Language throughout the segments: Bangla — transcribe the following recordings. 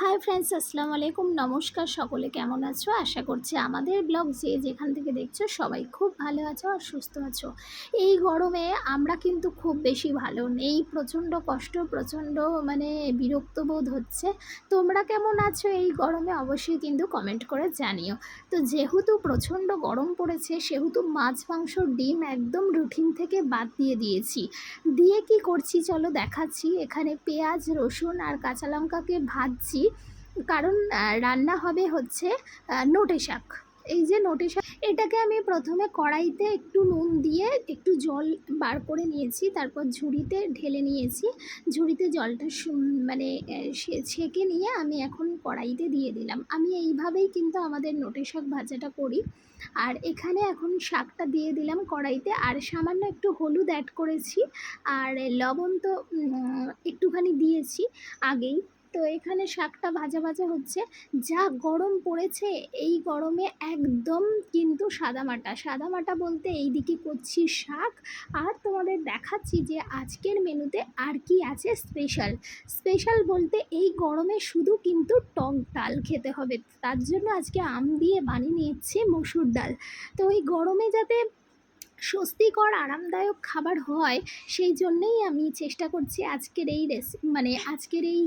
হাই ফ্রেন্ডস আসসালামু আলাইকুম নমস্কার সকলে, কেমন আছো? আশা করছি আমাদের ব্লগ যে যেখান থেকে দেখছ সবাই খুব ভালো আছো আর সুস্থ আছো। এই গরমে আমরা কিন্তু খুব বেশি ভালো নেই। প্রচণ্ড কষ্ট, প্রচণ্ড মানে বিরক্ত বোধ হচ্ছে। তোমরা কেমন আছো এই গরমে অবশ্যই কিন্তু কমেন্ট করে জানিও। তো যেহেতু প্রচণ্ড গরম পড়েছে, সেহেতু মাছ, মাংস, ডিম একদম রুটিন থেকে বাদ দিয়ে দিয়েছি। দিয়ে কি করছি চলো দেখাচ্ছি। এখানে পেঁয়াজ, রসুন আর কাঁচা লঙ্কাকে ভাজছি। কারণ রান্না হবে হচ্ছে নোটে শাক। এই যে নোটে শাক, এটাকে আমি প্রথমে কড়াইতে একটু নুন দিয়ে একটু জল বার করে নিয়েছি, তারপর ঝুড়িতে ঢেলে নিয়েছি। ঝুড়িতে জলটা মানে ছেঁকে নিয়ে আমি এখন কড়াইতে দিয়ে দিলাম। আমি এইভাবেই কিন্তু আমাদের নোটে শাক ভাজাটা করি। আর এখানে এখন শাকটা দিয়ে দিলাম কড়াইতে, আর সামান্য একটু হলুদ অ্যাড করেছি। আর লবণ তো একটুখানি দিয়েছি আগেই। তো এখানে শাকটা ভাজা ভাজা হচ্ছে। যা গরম পড়েছে, এই গরমে একদম কিন্তু সাদামাটা সাদামাটা বলতে এইদিকে করছি শাক। আর তোমাদের দেখাচ্ছি যে আজকের মেনুতে আর কি আছে স্পেশাল। স্পেশাল বলতে এই গরমে শুধু কিন্তু টক ডাল খেতে হবে। তার জন্য আজকে আম দিয়ে বানিয়ে নিচ্ছি মসুর ডাল। তো এই গরমে যাতে স্বস্তিকর, আরামদায়ক খাবার হয়, সেই জন্যেই আমি চেষ্টা করছি আজকের এই রেসি মানে আজকের এই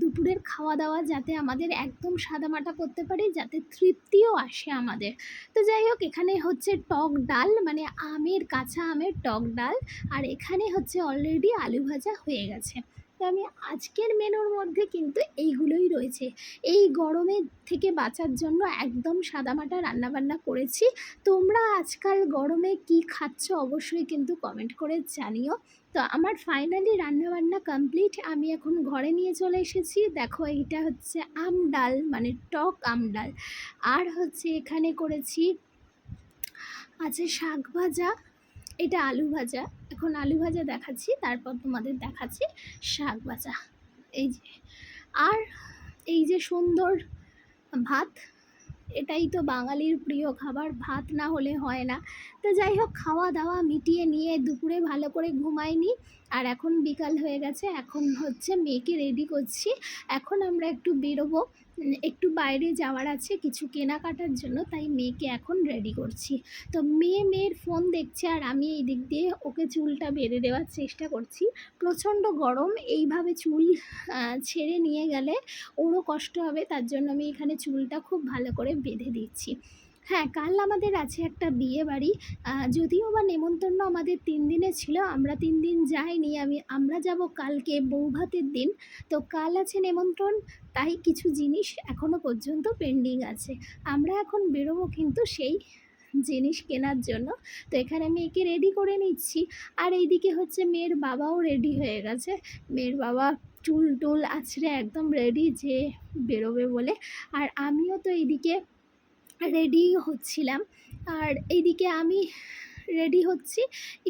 দুপুরের খাওয়া দাওয়া যাতে আমাদের একদম সাদামাটা করতে পারি, যাতে তৃপ্তিও আসে আমাদের। তো যাই হোক, এখানে হচ্ছে টক ডাল মানে আমের কাঁচা আমের টক ডাল, আর এখানে হচ্ছে অলরেডি আলু ভাজা হয়ে গেছে। তো আমি আজকের মেনুর মধ্যে কিন্তু এইগুলোই রয়েছে। এই গরমে থেকে বাঁচার জন্য একদম সাদামাটা রান্নাবান্না করেছি। তোমরা আজকাল গরমে কি খাচ্ছ অবশ্যই কিন্তু কমেন্ট করে জানিও। তো আমার ফাইনালি রান্নাবান্না কমপ্লিট আমি এখন ঘরে নিয়ে চলে এসেছি। দেখো এইটা হচ্ছে আম ডাল মানে টক আম ডাল। আর হচ্ছে এখানে করেছি আছে শাক ভাজা। এটা আলু ভাজা। এখন আলু ভাজা দেখাচ্ছি, তারপর তোমাদের দেখাচ্ছি শাক ভাজা। এই যে, আর এই যে সুন্দর ভাত, এটাই তো বাঙালির প্রিয় খাবার, ভাত না হলে হয় না। তো যাই হোক খাওয়া দাওয়া মিটিয়ে নিয়ে দুপুরে ভালো করে ঘুমাইনি, আর এখন বিকাল হয়ে গেছে, এখন হচ্ছে মেয়েকে রেডি করছি। এখন আমরা একটু বেরোবো একটু বাইরে যাওয়ার আছে কিছু কেনাকাটার জন্য, তাই মেয়েকে এখন রেডি করছি। তো মেয়ে মেয়ের ফোন দেখছে আর আমি এই দিক দিয়ে ওকে চুলটা বেঁধে দেওয়ার চেষ্টা করছি। প্রচণ্ড গরম, এইভাবে চুল ছেড়ে নিয়ে গেলে ওরও কষ্ট হবে, তার জন্য আমি এখানে চুলটা খুব ভালো করে বেঁধে দিচ্ছি। হ্যাঁ কাল আমাদের আছে একটা বিয়ে বাড়ি। যদিও বা নেমন্তন্ন আমাদের তিন দিনে ছিল, আমরা তিন দিন যাইনি, আমি, আমরা যাব কালকে বৌভাতের দিন। তো কাল আছে নেমন্ত্রণ তাই কিছু জিনিস এখনও পর্যন্ত পেন্ডিং আছে। আমরা এখন বেরোবো কিন্তু সেই জিনিস কেনার জন্য। তো এখানে মেয়েকে রেডি করে নিচ্ছি। আর এইদিকে হচ্ছে মেয়ের বাবাও রেডি হয়ে গেছে। মেয়ের বাবা চুল টুল আছড়ে একদম রেডি যে বেরোবে বলে। আর আমিও তো এইদিকে রেডি হচ্ছিলাম। আর এইদিকে আমি রেডি হচ্ছি।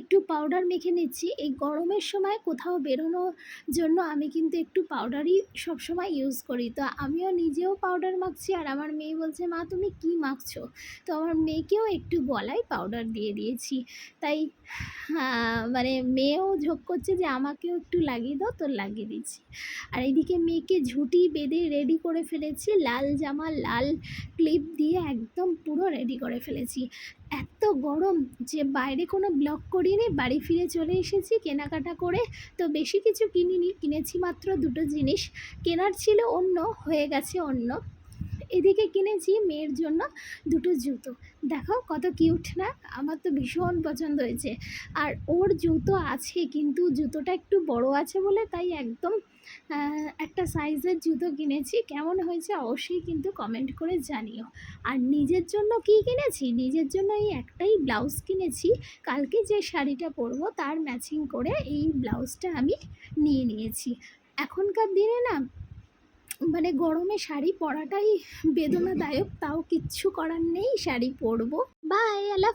একটু পাউডার মেখে নিচ্ছি। এই গরমের সময় কোথাও বেরোনোর জন্য আমি কিন্তু একটু পাউডারই সবসময় ইউজ করি। তো আমিও নিজেও পাউডার মাখছি আর আমার মেয়ে বলছে, মা, তুমি কি মাখছো? তো আমার মেয়েকেও একটু গলায় পাউডার দিয়ে দিয়েছি। তাই মানে মেয়েও ঝোঁক করছে যে আমাকেও একটু লাগিয়ে দাও, তো লাগিয়ে দিচ্ছি। আর এইদিকে মেয়েকে ঝুঁটি বেঁধে রেডি করে ফেলেছি। লাল জামা, লাল ক্লিপ দিয়ে একদম পুরো রেডি করে ফেলেছি। এত গরম যে বাইরে কোনো ব্লগ করিনি, বাড়ি ফিরে চলে এসেছি কেনাকাটা করে। তো বেশি কিছু কিনিনি, কিনেছি মাত্র দুটো জিনিস। কেনার ছিল অন্য, হয়ে গেছে অন্য। এদিকে কিনেছি মেয়ের জন্য দুটো জুতো। দেখো কত কিউট না? আমার তো ভীষণ পছন্দ হয়েছে। আর ওর জুতো আছে, কিন্তু জুতোটা একটু বড় আছে বলে তাই একদম একটা সাইজের জুতো কিনেছি। কেমন হয়েছে অবশ্যই কিন্তু কমেন্ট করে জানিও। আর নিজের জন্য কি কিনেছি? নিজের জন্য এই একটাই ব্লাউজ কিনেছি। কালকে যে শাড়িটা পরবো তার ম্যাচিং করে এই ব্লাউজটা আমি নিয়ে নিয়েছি। এখনকার দিনে না মানে গরমে শাড়ি পরাটাই বেদনাদায়ক তাও কিচ্ছু করার নেই শাড়ি পরবো বাই আল্লাহ।